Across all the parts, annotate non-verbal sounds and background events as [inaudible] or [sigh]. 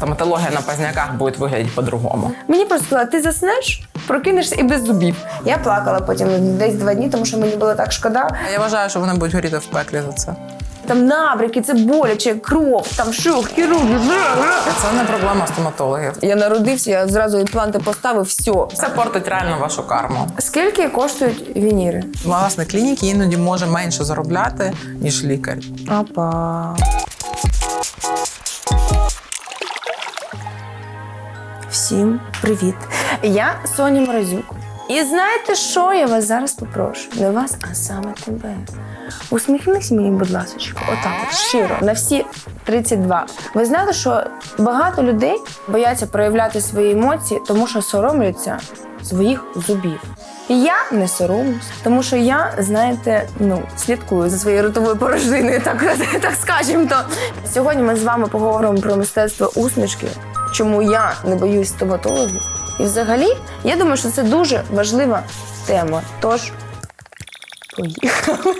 Стоматологія на поздняках буде виглядати по-другому. Мені просто сказали, ти заснеш, прокинешся і без зубів. Я плакала потім десь два дні, тому що мені було так шкода. Я вважаю, що вони будуть горіти в пеклі за це. Там набряки, це боляче, кров, там шок, хірурги. Це не проблема стоматологів. Я народився, я зразу імпланти поставив, все. Це портить реально вашу карму. Скільки коштують вініри? Власне, клініки іноді може менше заробляти, ніж лікар. Опа. Всім привіт! Я Соня Морозюк. І знаєте, що я вас зараз попрошу? Не вас, а саме тебе. Усміхнись мені, будь ласка, отак, от, щиро, на всі 32. Ви знаєте, що багато людей бояться проявляти свої емоції, тому що соромляться своїх зубів. І я не соромлюсь, тому що я, знаєте, ну слідкую за своєю ротовою порожниною, так, [laughs] так скажімо то. Сьогодні ми з вами поговоримо про мистецтво усмішки, чому я не боюсь стоматологів. І взагалі, я думаю, що це дуже важлива тема. Тож, поїхали.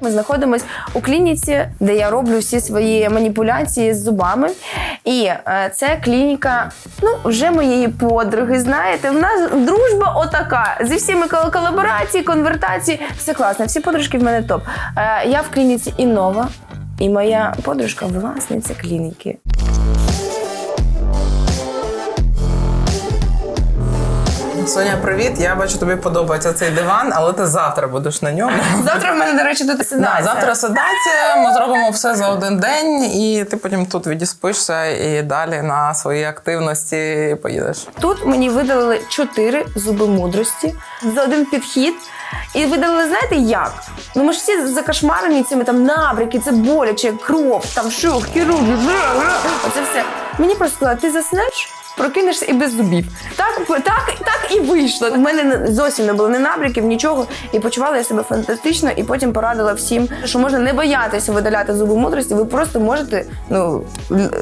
Ми знаходимось у клініці, де я роблю всі свої маніпуляції з зубами. І е, це клініка, ну, вже моєї подруги. Знаєте, в нас дружба отака. Зі всіми кол- колаборації, конвертації, все класно. Всі подружки в мене топ. Е, я в клініці Інова, і моя подружка власниця клініки. Соня, привіт. Я бачу, тобі подобається цей диван, але ти завтра будеш на ньому. [laughs] Завтра в мене, до речі, тут Да, завтра седація, ми зробимо все за один день, і ти потім тут відіспишся і далі на свої активності поїдеш. Тут мені видалили чотири зуби мудрості за один підхід. І видалили, знаєте як? Ну ми ж всі закошмарені цими там набряки, це боляче, кров, там шух, хірурги, оце все. Мені просто сказали, ти заснеш, прокинешся і без зубів. Так, так, так і вийшло. У мене зовсім не було ні набряків, нічого. І почувала я себе фантастично, і потім порадила всім, що можна не боятися видаляти зуби мудрості. Ви просто можете ну,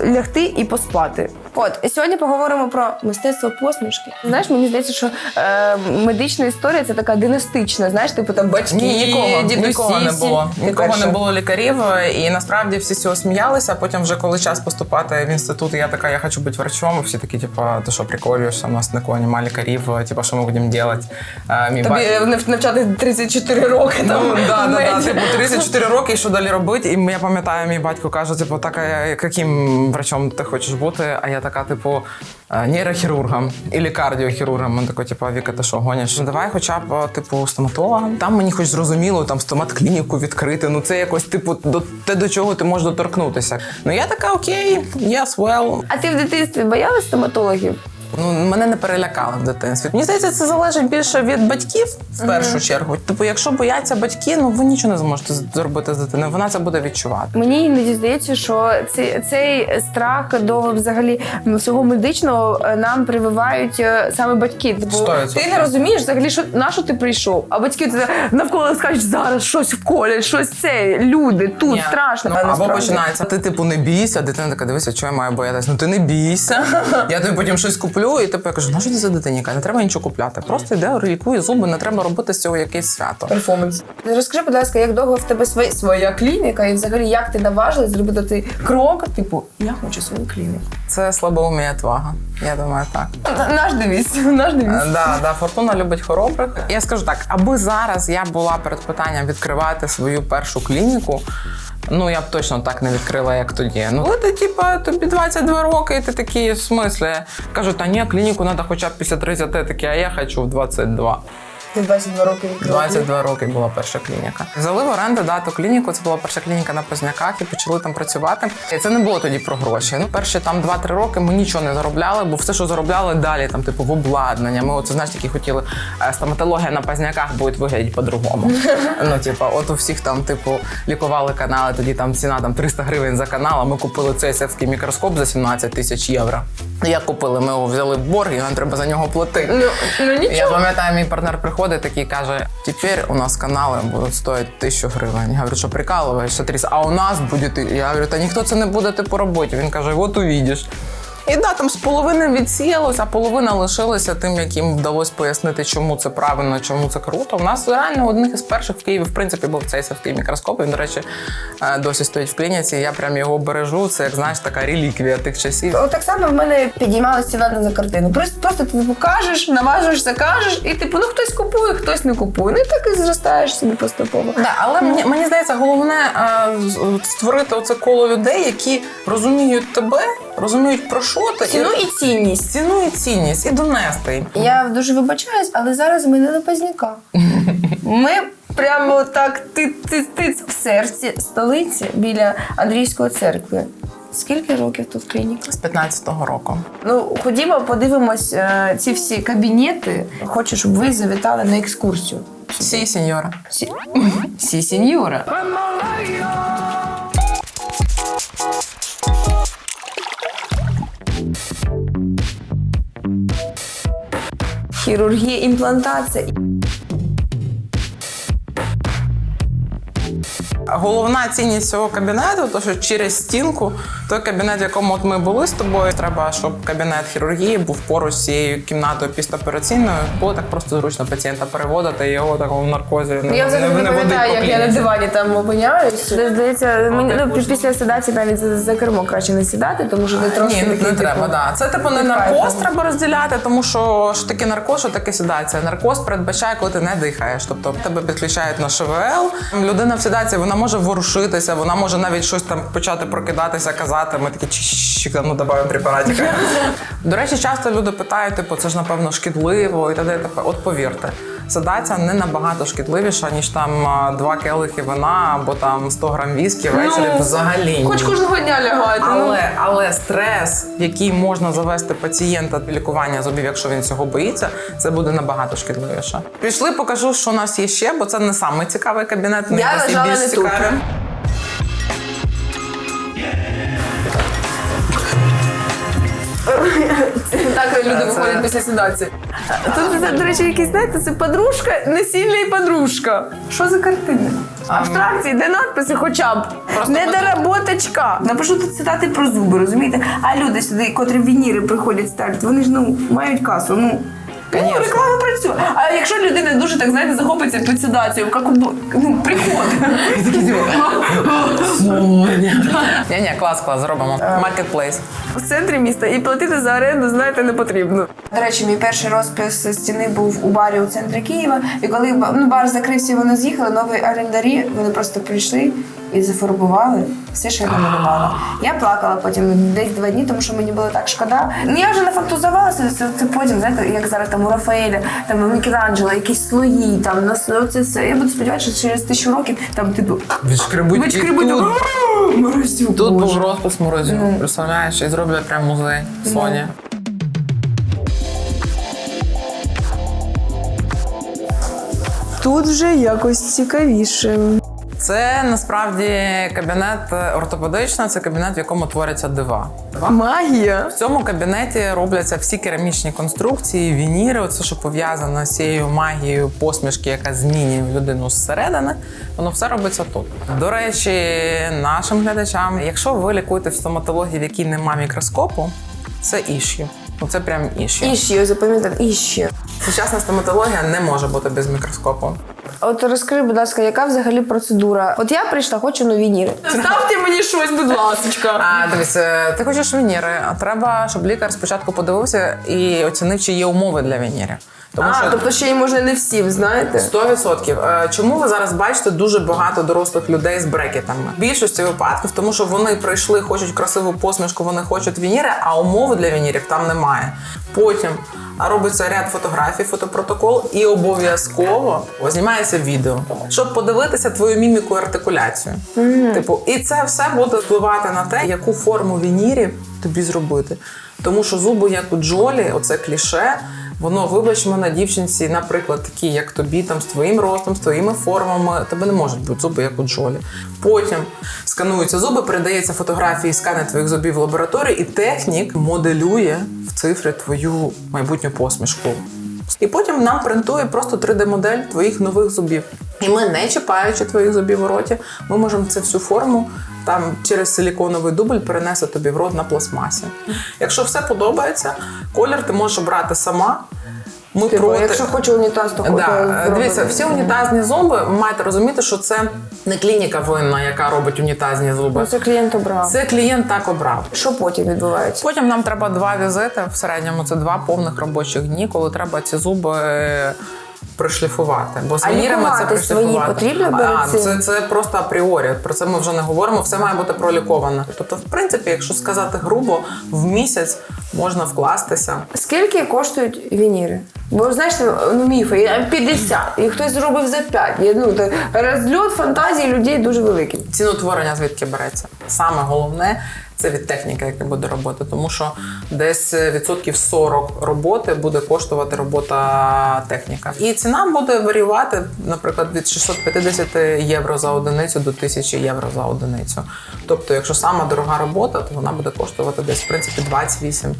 лягти і поспати. От і сьогодні поговоримо про мистецтво посмішки. Знаєш, мені здається, що е, медична історія це така династична. Знаєш, типу там батьки, Ні, нікого, дідусі. нікого не було. Ти Нікого перша. не було лікарів, і насправді всі цього сміялися. Потім, вже коли час поступати в інститут, я така, я хочу бути врачом. І всі такі, типу, ти що приколюєшся, у нас нікого немає лікарів, типу, що ми будемо робити? А, Мій Тобі батько- навчати 34 роки. Ну, там, да, да, да, типу, 34 роки, і що далі робити? І я пам'ятаю, мій батько каже: типу, так, а яким врачом ти хочеш бути? А я така, типу, нейрохірургам і або кардіохірургом. Він такий, типу, Віка, ти що гониш? Ну, Давай хоча б, е, типу, стоматологам. Там мені хоч зрозуміло, там стомат-клініку відкрити. Ну це якось, типу, до те, до чого ти можеш доторкнутися. Ну я така, окей, yes, well. А ти в дитинстві боялась стоматологів? Ну, мене не перелякали в дитинстві. Мені здається, це залежить більше від батьків в першу чергу. Типу, якщо бояться батьки, ну ви нічого не зможете зробити з дитиною. Вона це буде відчувати. Мені іноді здається, що цей, цей страх до взагалі всього медичного е, нам прививають е, саме батьки. Типу, ти не розумієш взагалі, що на що ти прийшов. А батьки навколо скажуть, зараз щось вколять, щось це, люди, тут Ні. страшно. Ну, або насправді- починається. Ти типу не бійся, дитина така дивися, що я маю боятися. Ну ти не бійся. [laughs] Я тобі потім щось куплю, і типу я кажу, ну що ти за дитині? Не треба нічого купляти. Просто йде, лікує зуби, не треба робити з цього якесь свято. Перформанс. Розкажи, будь ласка, як довго в тебе своя, своя клініка, і взагалі як ти наважилась зробити той крок, типу, я хочу свою клініку. Це слабоумія твага. Я думаю, так. Наш девіз, [laughs] наш девіз. Е, Да, да, фортуна любить хоробрих. Я скажу так, аби зараз я була перед питанням відкривати свою першу клініку. Ну, я б точно так не відкрила, як тоді. Ну, коли ти, типа, тобі 22 роки, і ти такий, в смислі, Кажу, та ні, клініку треба хоча б після 30, такі, а я хочу в 22. Ти 22 роки відкрила. 22 роки була перша клініка. Взяли в оренду дату клініку. Це була перша клініка на Позняках і почали там працювати. І це не було тоді про гроші. Ну, перші там 2-3 роки ми нічого не заробляли, бо все, що заробляли далі, там, типу, в обладнання. Ми оце знаєш, такі хотіли е, стоматологія на Позняках буде виглядати по-другому. [laughs] Ну, типу, от у всіх там, типу, лікували канали, тоді там ціна там 300 гривень за канал. А ми купили цей сетський мікроскоп за 17 тисяч євро. Як купили, ми його взяли в борг, і нам треба за нього платити. Ну, ну нічого. Я пам'ятаю, мій партнер приходить такий каже: тепер у нас канали будуть стоїти тисячу гривень. Я говорю, що прикалуєшся, Тріс, а у нас буде. Я говорю, та ніхто це не буде по роботі. Він каже, от увидиш. І да, там з половини відсіялося, а половина лишилася тим, яким вдалося пояснити, чому це правильно, чому це круто. У нас реально одних із перших в Києві, в принципі, був цей савський мікроскоп. Він, до речі, е, досі стоїть в клініці. Я прям його бережу. Це як знаєш, така реліквія тих часів. От так само в мене підіймалася ціна за картину. Просто, просто ти типу, кажеш, наважуєшся, кажеш, і типу, ну хтось купує, хтось не купує. Ну і так і зростаєш собі поступово. Да, але мені, мені здається, головне е, створити оце коло людей, які розуміють тебе, розуміють про що ти Ціну і цінність. ціну і цінність, і донести. їм. Я дуже вибачаюсь, але зараз змінили Пазняка. [laughs] Ми прямо так тиць-тиць в серці столиці біля Андрійської церкви. Скільки років тут клініка? З 15-го року. Ну, ходімо, подивимось е, ці всі кабінети. Хочу, щоб ви завітали на екскурсію. Сі, сеньора. Сі, Сі сеньора. Хірургія, імплантація. Головна цінність цього кабінету, то що через стінку, той кабінет, в якому от ми були з тобою, треба, щоб кабінет хірургії був поруч з цією кімнатою післяопераційною. Було так просто зручно пацієнта переводити його такого в наркозі. не- Я взагалі не водить пам'ятаю, як я на дивані там опиняюсь. Здається, мені ну, після седації навіть за, кермо краще не сідати, тому що не трошки Ні, не, такий, не треба, типу, да. Це типу не наркоз треба розділяти, тому що що таке наркоз, що таке седація. Наркоз передбачає, коли ти не дихаєш. Тобто тебе підключають на ШВЛ. Людина в седації вона може ворушитися, вона може навіть щось там почати прокидатися, казати. Ми такі чи ну додаємо препаратика. [laughs] До речі, часто люди питають, типу, це ж напевно шкідливо і т.д. От повірте. Седація не набагато шкідливіша, ніж там два келихи вина або там 100 грам віскі ввечері. Взагалі ні. Хоч кожного дня лягаєте. ну. Але, але стрес, який можна завести пацієнта до лікування зубів, якщо він цього боїться, це буде набагато шкідливіше. Пішли, покажу, що у нас є ще, бо це не саме цікавий кабінет. не Я лежала більш не Так люди виходять після седації. Тут, це, до речі, якийсь, знаєте, це подружка, насильна подружка. Що за картини? Абстракції, де надписи хоча б. Недоработочка. Напишу тут цитати про зуби, розумієте? А люди сюди, котрі вініри приходять ставлять, вони ж ну мають касу. Ну, ну реклама працює. А якщо людина дуже так знаєте, захопиться під седацією, як у ну, приход. Ні, ні, клас, клас, зробимо. Маркетплейс. в центрі міста і платити за оренду, знаєте, не потрібно. До речі, мій перший розпис стіни був у барі у центрі Києва. І коли ну, бар закрився, і вони з'їхали, нові орендарі, вони просто прийшли і зафарбували все, що я намалювала. Я плакала потім десь два дні, тому що мені було так шкода. Ну я вже нафантазувалася, це, це потім, знаєте, як зараз там у Рафаеля, там у Мікеланджело, якісь слої, там на ну, це все. Я буду сподіватися, що через тисячу років там типу Відшкребуть. Тут, Морозюк. тут був розпис морозів. Представляєш, і зроблять прям музей Соні. Тут вже якось цікавіше. Це насправді кабінет ортопедичний, це кабінет, в якому творяться дива. Магія. В цьому кабінеті робляться всі керамічні конструкції, вініри, це що пов'язано з цією магією посмішки, яка змінює людину зсередини. Воно все робиться тут. До речі, нашим глядачам, якщо ви лікуєте в стоматології, в якій немає мікроскопу, це ішю. Ну це прям ішю. Іще, запам'ятати, іще. Сучасна стоматологія не може бути без мікроскопу. От розкажи, будь ласка, яка взагалі процедура? От я прийшла, хочу нові ніри. Ставте мені щось, будь ласка. А дивись, е, ти хочеш вініри, а треба, щоб лікар спочатку подивився і оцінив, чи є умови для вінірів. Тому А, що тобто ще й можна не всім, знаєте? 100%. Е, Чому ви зараз бачите дуже багато дорослих людей з брекетами? В більшості випадків, тому що вони прийшли, хочуть красиву посмішку, вони хочуть вініри, а умови для вінірів там немає. Потім робиться ряд фотографій, фотопротокол, і обов'язково знімається відео, щоб подивитися твою міміку і артикуляцію. Типу, і це все буде впливати на те, яку форму вінірів тобі зробити. Тому що зуби, як у Джолі, оце кліше. Воно, вибач мене, дівчинці, наприклад, такі, як тобі, там з твоїм ростом, з твоїми формами, тебе не можуть бути зуби, як у Джолі. Потім скануються зуби, передається фотографії, скани твоїх зубів в лабораторії, і технік моделює в цифри твою майбутню посмішку. І потім нам принтує просто 3D-модель твоїх нових зубів. І ми, не чіпаючи твоїх зубів у роті, ми можемо цю всю форму там через силіконовий дубль перенести тобі в рот на пластмасі. Якщо все подобається, колір ти можеш обрати сама. Ми Типу, проти... якщо хочу унітаз, то Да. хочу Дивіться, всі унітазні зуби маєте розуміти, що це не клініка винна, яка робить унітазні зуби. Ну, це клієнт обрав. Це клієнт так обрав. Що потім відбувається? Потім нам треба два візити. В середньому це два повних робочих дні, коли треба ці зуби. Пришліфувати, бо з А це лікувати свої потрібно а, це, це просто апріорі. Про це ми вже не говоримо. Все має бути проліковано. Тобто, в принципі, якщо сказати грубо, в місяць можна вкластися. Скільки коштують вініри? Бо знаєш, ну міфи, я 50, і хтось зробив за 5. Ну, то розльот фантазії людей дуже великий. Цінотворення звідки береться? Саме головне це від техніки, яка буде роботи, тому що десь відсотків 40 роботи буде коштувати робота техніка. І ціна буде варіювати, наприклад, від 650 євро за одиницю до 1000 євро за одиницю. Тобто, якщо сама дорога робота, то вона буде коштувати десь в принципі 28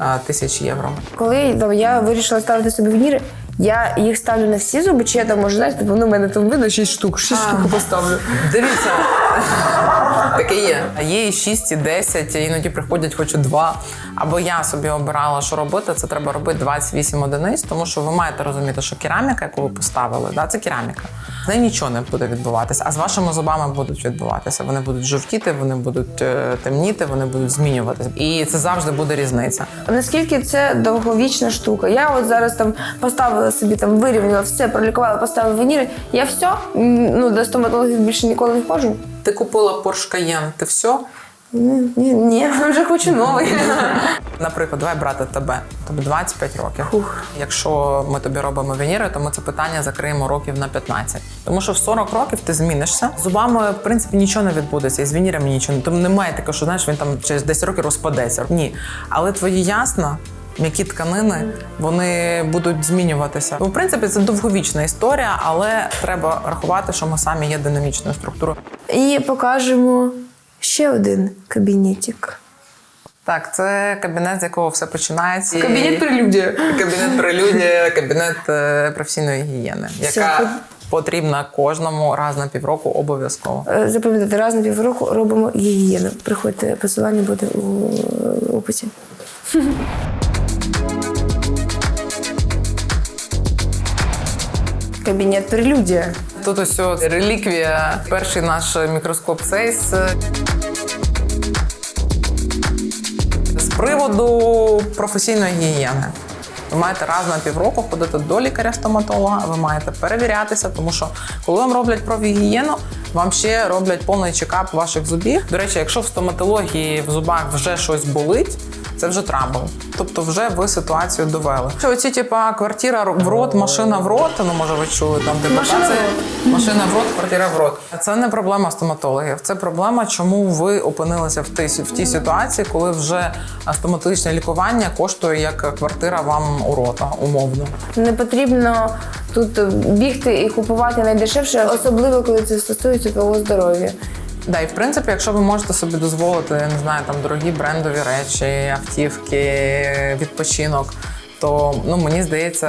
е, тисяч євро. Коли там, я вирішила ставити собі вініри, я їх ставлю на всі зуби, чи я там можу знаєте, воно в мене там видно 6 штук, 6 штук поставлю. Дивіться, таке є. Є і 6, і 10, іноді приходять хоч і 2. Або я собі обирала, що робити. Це треба робити 28 одиниць, тому що ви маєте розуміти, що кераміка, яку ви поставили, да, це кераміка. З нею нічого не буде відбуватися, а з вашими зубами будуть відбуватися. Вони будуть жовтіти, вони будуть е, темніти, вони будуть змінюватися. І це завжди буде різниця. Наскільки це довговічна штука? Я от зараз там поставила собі там вирівняла все, пролікувала, поставила вініри. Я все, ну до стоматологів більше ніколи не ходжу. Ти купила Porsche Cayenne, ти все? Ні, ні, ні, вже хочу новий. [laughs] Наприклад, давай брати тебе. Тобі 25 років. Якщо ми тобі робимо веніри, то ми це питання закриємо років на 15. Тому що в 40 років ти змінишся. З зубами, в принципі, нічого не відбудеться, і з венірами нічого. Тому немає такого, що знаєш, він там через 10 років розпадеться. Ні. Але твої ясна. М'які тканини вони будуть змінюватися. Ну, в принципі, це довговічна історія, але треба рахувати, що ми самі є динамічною структурою. І покажемо ще один кабінетик. Так, це кабінет, з якого все починається. Кабінет прелюдія. Кабінет прелюдія, кабінет е, професійної гігієни, яка потрібна кожному раз на півроку обов'язково. Е, Запам'ятайте, раз на півроку робимо гігієну. Приходьте, посилання буде у описі. Кабінет прелюдія. Тут ось реліквія, перший наш мікроскоп Сейс. З приводу професійної гігієни. Ви маєте раз на півроку ходити до лікаря-стоматолога, ви маєте перевірятися, тому що коли вам роблять профгігієну, вам ще роблять повний чекап ваших зубів. До речі, якщо в стоматології в зубах вже щось болить, це вже трабл. Тобто вже ви ситуацію довели. Що оці, типа, квартира в рот, машина в рот, ну може ви чули там типу, Машина в це машина в рот, квартира в рот. Це не проблема стоматологів. Це проблема, чому ви опинилися в тій, в тій ситуації, коли вже стоматологічне лікування коштує як квартира вам у рота, умовно. Не потрібно тут бігти і купувати найдешевше, особливо коли це стосується твого здоров'я. Да, і в принципі, якщо ви можете собі дозволити, я не знаю, там дорогі брендові речі, автівки, відпочинок. То ну мені здається,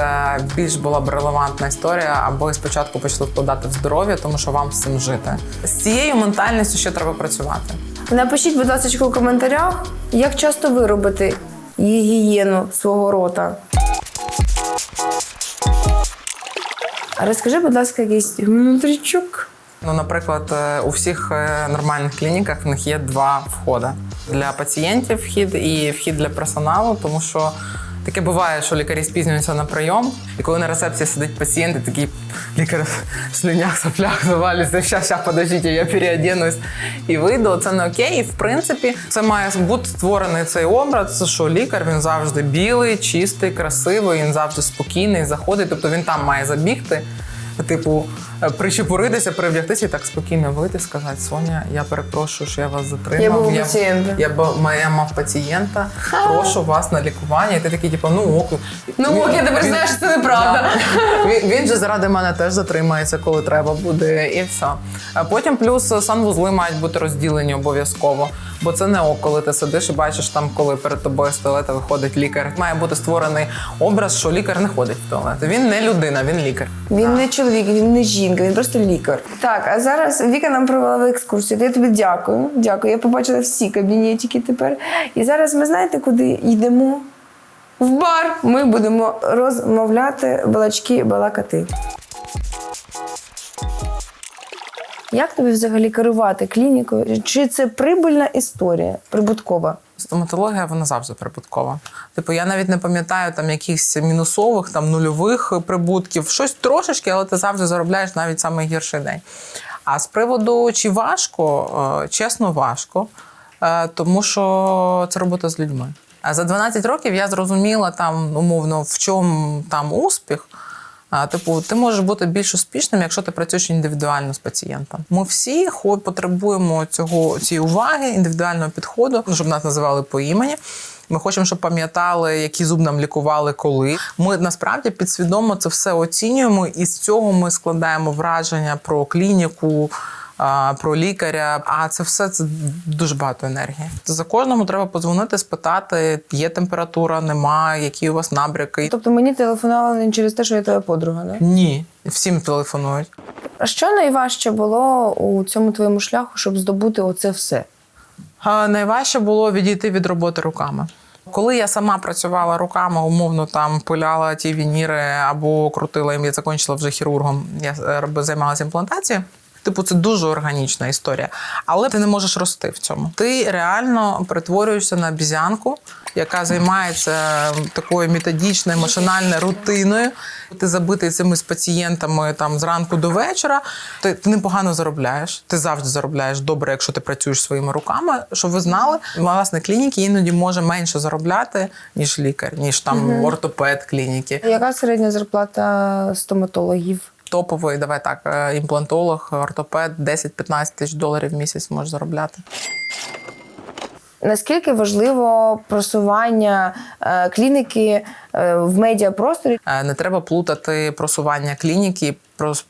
більш була б релевантна історія, аби спочатку почали вкладати в здоров'я, тому що вам цим жити. З цією ментальністю ще треба працювати. Напишіть, будь ласка, у коментарях, як часто ви робите гігієну свого рота. Розкажи, будь ласка, якийсь внутрічок. Ну, наприклад, е, у всіх е, нормальних клініках в них є два входи для пацієнтів вхід і вхід для персоналу, тому що. Таке буває, що лікарі спізнюються на прийом, і коли на рецепції сидить пацієнт, і такий лікар в слинях, соплях завалюється, ща, ща, подождіть, я переоденусь і вийду. Це не окей. І в принципі, це має бути створений цей образ, що лікар він завжди білий, чистий, красивий, він завжди спокійний, заходить. Тобто він там має забігти. Типу, причепуритися, перевдягтися і так спокійно вийти, сказати, Соня, я перепрошую, що я вас затримав. Я був у пацієнта. Я, б- я мав пацієнта, прошу вас на лікування. І ти такий, типу, ну ок. Ну, ок, я тепер знаю, що це неправда. Да. Він, він же заради мене теж затримається, коли треба буде, і все. А потім плюс санвузли мають бути розділені обов'язково. Бо це не ок, коли ти сидиш і бачиш там, коли перед тобою з туалета виходить лікар. Має бути створений образ, що лікар не ходить в туалет. Він не людина, він лікар. Він не чоловік, він не жінка. Жінка, він просто лікар. Так, а зараз Віка нам провела в екскурсію. Я тобі дякую. Дякую. Я побачила всі кабінетики тепер. І зараз ми знаєте, куди йдемо? В бар. Ми будемо розмовляти, балачки, балакати. Як тобі взагалі керувати клінікою? Чи це прибильна історія, прибуткова? Стоматологія вона завжди прибуткова. Типу, я навіть не пам'ятаю там якихось мінусових, там нульових прибутків. Щось трошечки, але ти завжди заробляєш навіть самий гірший день. А з приводу чи важко, е, чесно, важко, е, тому що це робота з людьми. А за 12 років я зрозуміла там, умовно, в чому там успіх. Типу, ти можеш бути більш успішним, якщо ти працюєш індивідуально з пацієнтом. Ми всі потребуємо цього цієї уваги, індивідуального підходу, щоб нас називали по імені. Ми хочемо, щоб пам'ятали, які зуб нам лікували, коли. Ми насправді підсвідомо це все оцінюємо, і з цього ми складаємо враження про клініку. Про лікаря, а це все це дуже багато енергії. За кожному треба подзвонити, спитати, є температура, нема, які у вас набряки. Тобто мені телефонували не через те, що я твоя подруга, не? Ні, всім телефонують. А що найважче було у цьому твоєму шляху, щоб здобути оце все? А, Найважче було відійти від роботи руками. Коли я сама працювала руками, умовно там пиляла ті вініри або крутила їм, я закінчила вже хірургом, я е, займалася імплантацією. Типу, це дуже органічна історія, але ти не можеш рости в цьому. Ти реально перетворюєшся на обізянку, яка займається такою методичною, машинальною рутиною. Ти забитий цими з пацієнтами там зранку до вечора. Ти, ти непогано заробляєш. Ти завжди заробляєш добре, якщо ти працюєш своїми руками. Щоб ви знали, власне, клініки іноді може менше заробляти, ніж лікар, ніж там ортопед клініки. Яка середня зарплата стоматологів? Топовий, давай так, е, імплантолог, ортопед 10-15 тисяч доларів в місяць може заробляти. Наскільки важливо просування е, клініки е, в медіапросторі? Не треба плутати просування клініки, і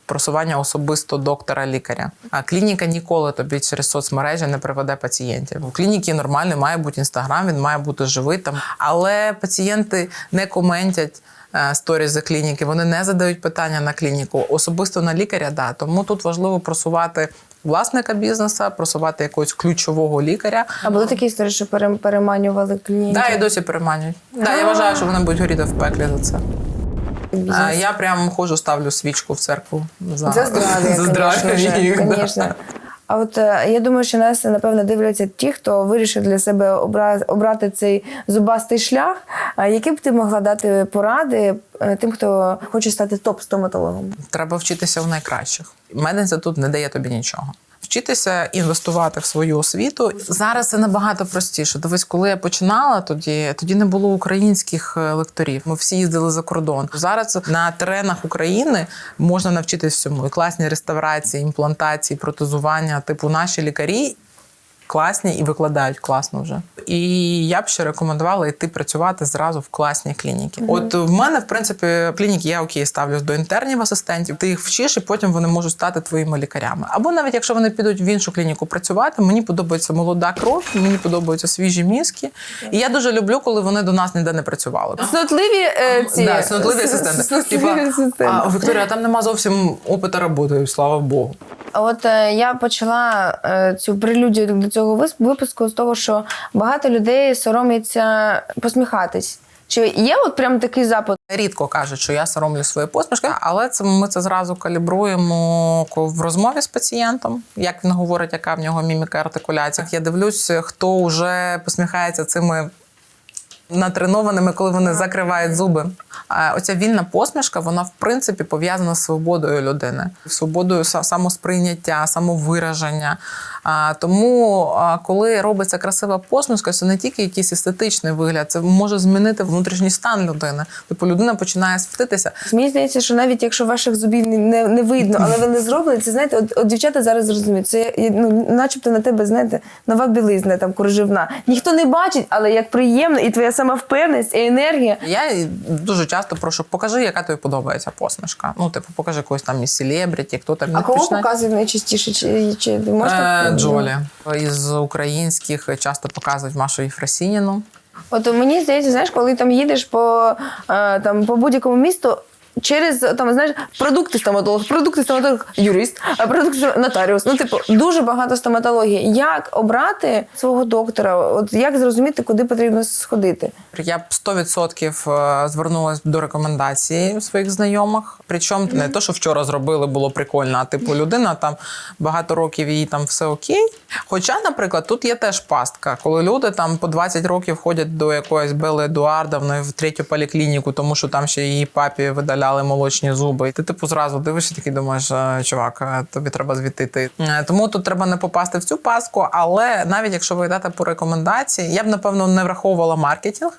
просування особисто доктора-лікаря. А клініка ніколи тобі через соцмережі не приведе пацієнтів. У клініки нормальний має бути інстаграм, він має бути живий там. Але пацієнти не коментять. Е, Сторіс за клініки, вони не задають питання на клініку, особисто на лікаря, да. Тому тут важливо просувати власника бізнесу, просувати якогось ключового лікаря. А були такі історії, що пере- переманювали клініки? Да, і досі переманюють. Да, я вважаю, що вони будуть горіти в пеклі за це. А, я прям ходжу, ставлю свічку в церкву за, За здрав'я, за здрав'я А от е, я думаю, що нас напевно дивляться ті, хто вирішив для себе обрати цей зубастий шлях. Які б ти могла дати поради е, тим, хто хоче стати топ-стоматологом? Треба вчитися у найкращих. Медінститут не дає тобі нічого. Вчитися інвестувати в свою освіту зараз це набагато простіше. Дивись, коли я починала, тоді тоді не було українських е, лекторів. Ми всі їздили за кордон. Зараз на теренах України можна навчитись всьому. І класні реставрації, імплантації, протезування. Типу, наші лікарі класні і викладають класно вже. І я б ще рекомендувала йти працювати зразу в класній клініки. От в мене, в принципі, клініки я окей ставлюсь до інтернів асистентів. Ти їх вчиш, і потім вони можуть стати твоїми лікарями. Або навіть якщо вони підуть в іншу клініку працювати, мені подобається молода кров, мені подобаються свіжі мізки. І я дуже люблю, коли вони до нас ніде не працювали. Снотливі е, ці Да, снотливі асистенти. снотливі асистенти. а, Вікторія, там нема зовсім опита роботи, слава Богу. От е, я почала е, цю прелюдію до цього випуску з того, що багато людей соромиться посміхатись. Чи є от прям такий запит? Рідко кажуть, що я соромлю свої посмішки, але це ми це зразу калібруємо в розмові з пацієнтом, як він говорить, яка в нього міміка артикуляція. Я дивлюсь, хто вже посміхається цими натренованими, коли вони закривають зуби. А оця вільна посмішка, вона в принципі пов'язана з свободою людини, свободою самосприйняття, самовираження. Тому, коли робиться красива посмішка, це не тільки якийсь естетичний вигляд, це може змінити внутрішній стан людини. Типу людина починає світитися. Мені здається, що навіть якщо ваших зубів не, не, не видно, але вони зроблені, це знаєте, от, от дівчата зараз зрозуміють. Це ну, начебто на тебе, знаєте, нова білизна, там кружевна. Ніхто не бачить, але як приємно, і твоя самовпевненість, і енергія. Я дуже часто прошу, покажи, яка тобі подобається посмішка. Ну, типу, покажи когось там із селебріті, хто там А кого починає- показують найчастіше? Чи, чи можна? Е, Джолі. Із українських часто показують Машу Єфросініну. От мені здається, знаєш, коли там їдеш по, е, там, по будь-якому місту, через там, знаєш, продукти стоматолог, продукти стоматолог, юрист, а продукти нотаріус. Ну, типу, дуже багато стоматології. Як обрати свого доктора? От як зрозуміти, куди потрібно сходити? Я б 100% звернулася до рекомендацій своїх знайомих. Причому не то, що вчора зробили, було прикольно, а типу людина там багато років їй там все окей. Хоча, наприклад, тут є теж пастка, коли люди там по 20 років ходять до якоїсь Бели Едуардовни в третю поліклініку, тому що там ще її папі видаляли молочні зуби. І ти типу зразу дивишся, такий думаєш, «Е, чувак, тобі треба звідти йти. Е, Тому тут треба не попасти в цю паску. але навіть якщо ви йдете по рекомендації, я б напевно не враховувала маркетинг.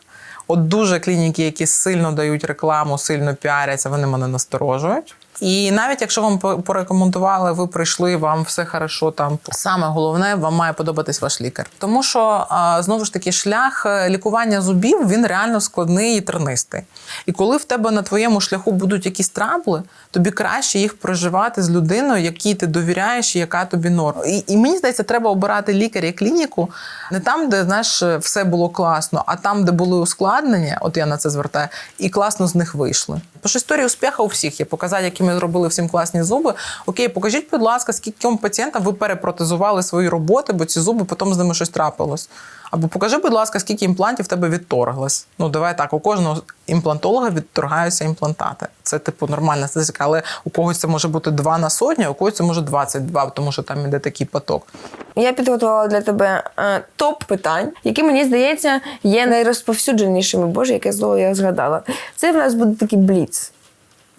От дуже клініки, які сильно дають рекламу, сильно піаряться, вони мене насторожують. І навіть якщо вам порекомендували, ви прийшли, вам все хорошо. Там саме головне, вам має подобатись ваш лікар. Тому що знову ж таки шлях е, лікування зубів він реально складний і тернистий. І коли в тебе на твоєму шляху будуть якісь трабли, тобі краще їх проживати з людиною, якій ти довіряєш, і яка тобі норма. І, і мені здається, треба обирати лікаря і клініку не там, де знаєш, все було класно, а там, де були ускладнення, от я на це звертаю, і класно з них вийшли. Бо ж історія успіху у всіх є. Показати, які ми зробили всім класні зуби. Окей, покажіть, будь ласка, скільком пацієнтам ви перепротезували свої роботи, бо ці зуби потім з ними щось трапилось. Або покажи, будь ласка, скільки імплантів в тебе відторглось. Ну, давай так, у кожного імплантолога відторгаються імплантати. Це типу нормальна статистика, але у когось це може бути 2 на сотню, а у когось це може 22, тому що там іде такий поток. Я підготувала для тебе е, топ питань, які мені здається є найрозповсюдженішими. Боже, яке слово я згадала. Це в нас буде такий бліц.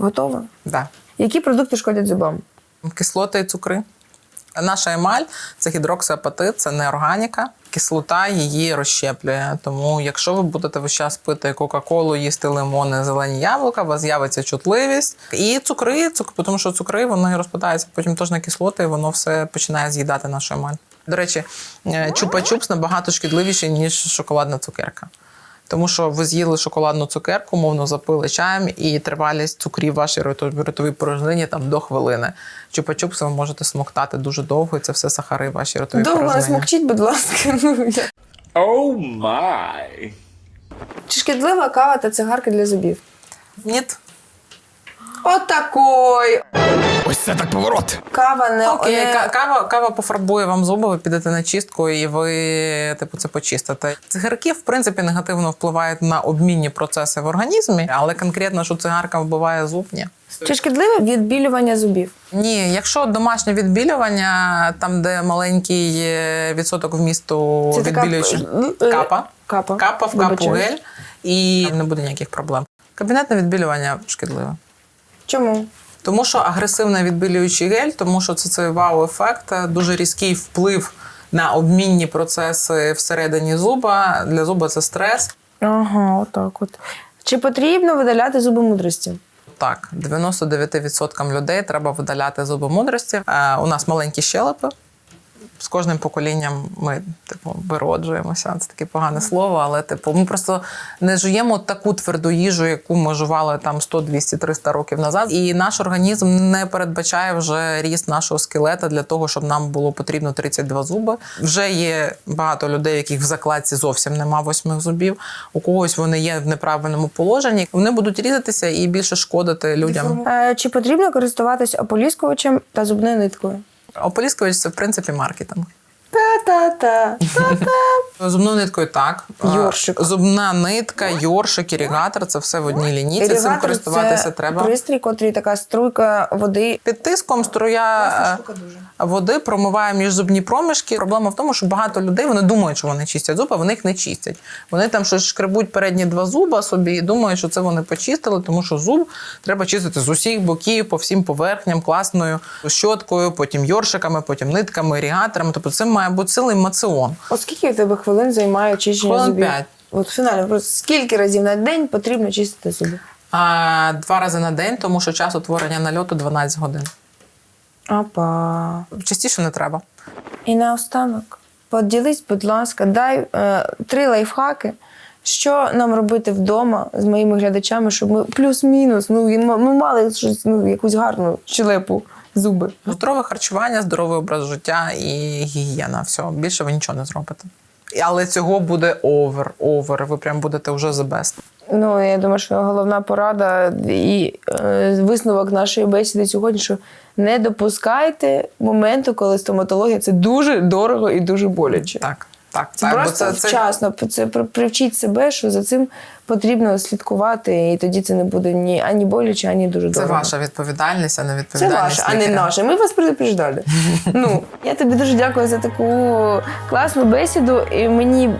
Готова? Да. Які продукти шкодять зубам? Кислоти і цукри. Наша емаль це гідроксиапатит, це не органіка. Кислота її розщеплює. Тому, якщо ви будете весь час пити Кока-Колу, їсти лимони, зелені яблука, у вас з'явиться чутливість. І цукри, цук... тому що цукри вони розпадаються потім теж на кислоти, і воно все починає з'їдати нашу емаль. До речі, е, чупа-чупс набагато шкідливіший, ніж шоколадна цукерка. Тому що ви з'їли шоколадну цукерку, мовно запили чаєм, і тривалість цукрів в вашій ротовій порожнині там до хвилини. Чупа-чупс ви можете смоктати дуже довго, і це все сахари в вашій ротовій Довго порожнині. смокчіть, будь ласка. [laughs] Ну, я- Oh my. Чи шкідлива кава та цигарки для зубів? Ні. Отакой. Ось це так поворот. Кава не Окей, не- кава, кава пофарбує вам зуби, ви підете на чистку і ви типу це почистите. Цигарки, в принципі, негативно впливають на обмінні процеси в організмі, але конкретно, що цигарка вбиває зуб, ні. Чи шкідливе відбілювання зубів? Ні, якщо домашнє відбілювання, там де маленький е, відсоток вмісту відбілюючи е, капа, капа. капа в капу гель, і не буде ніяких проблем. Кабінетне відбілювання шкідливе. Чому? Тому що агресивний відбілюючий гель, тому що це цей вау-ефект, дуже різкий вплив на обмінні процеси всередині зуба. Для зуба це стрес. Ага, отак от. Чи потрібно видаляти зуби мудрості? Так, 99% людей треба видаляти зуби мудрості. Е, у нас маленькі щелепи. З кожним поколінням ми типу вироджуємося. Це таке погане слово, але типу, ми просто не жуємо таку тверду їжу, яку ми жували там 100, 200, 300 років назад. І наш організм не передбачає вже ріст нашого скелета для того, щоб нам було потрібно 32 зуби. Вже є багато людей, яких в закладці зовсім нема восьми зубів. У когось вони є в неправильному положенні. Вони будуть різатися і більше шкодити людям. Е, чи потрібно користуватись ополіскувачем та зубною ниткою? Ополіскувач в принципі маркетинг. Та-та-та. [laughs] Зубною ниткою так. Йоршик. Зубна нитка, йоршик, іригатор це все в одній лінійці. Цим Іригатор користуватися це треба. Пристрій, котрий така струйка води. Під тиском струя е, води промиває міжзубні проміжки. Проблема в тому, що багато людей вони думають, що вони чистять зуби, а вони їх не чистять. Вони там щось шкребуть передні два зуба собі і думають, що це вони почистили, тому що зуб треба чистити з усіх боків, по всім поверхням, класною щоткою, потім йоршиками, потім нитками, ірігаторами. Тобто це має бути цілий маціон. От скільки у тебе хвилин займає чищення Хвилин зубів? п'ять. От фінально, просто скільки разів на день потрібно чистити зуби? А, два рази на день, тому що час утворення нальоту 12 годин. Апа. Частіше не треба. І наостанок, поділись, будь ласка, дай е, три лайфхаки, що нам робити вдома з моїми глядачами, щоб ми плюс-мінус, ну, і м- ми мали щось, ну, якусь гарну щелепу зуби. Здорове харчування, здоровий образ життя і гігієна. Все, більше ви нічого не зробите. Але цього буде овер, овер. Ви прям будете вже the best. Ну, я думаю, що головна порада і е, висновок нашої бесіди сьогодні, що не допускайте моменту, коли стоматологія це дуже дорого і дуже боляче. Так, так, Це так. просто бо це, це, вчасно. Це при- привчіть себе, що за цим потрібно слідкувати, і тоді це не буде ні ані боляче, ані дуже добре. це дорого. ваша відповідальність, а не Це відповідальність. ваше, а не наше. Ми вас предупреждали. [laughs] Ну, я тобі дуже дякую за таку класну бесіду. І мені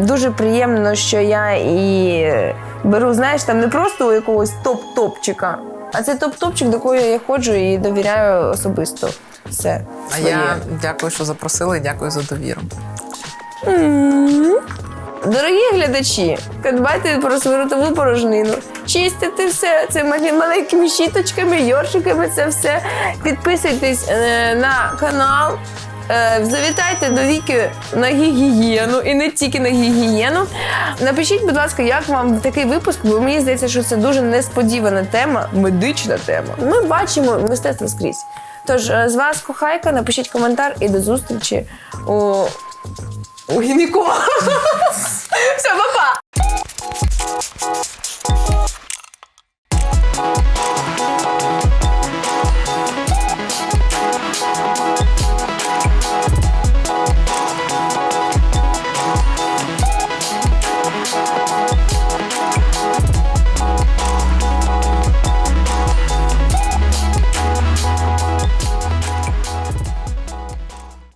дуже приємно, що я і беру, знаєш, там не просто у якогось топ-топчика, а це топ-топчик, до якого я ходжу і довіряю особисто. Все. А своє. я дякую, що запросили, і дякую за довіру. Дорогі глядачі, дбайте про свиротову порожнину. Чистите все цими маленькими щіточками, йоршиками, це все. Підписуйтесь е, на канал. Е, завітайте до Віки на гігієну і не тільки на гігієну. Напишіть, будь ласка, як вам такий випуск, бо мені здається, що це дуже несподівана тема, медична тема. Ми бачимо мистецтво скрізь. Тож е, з вас кохайка, напишіть коментар і до зустрічі у, у гінеколога. Все, па-па!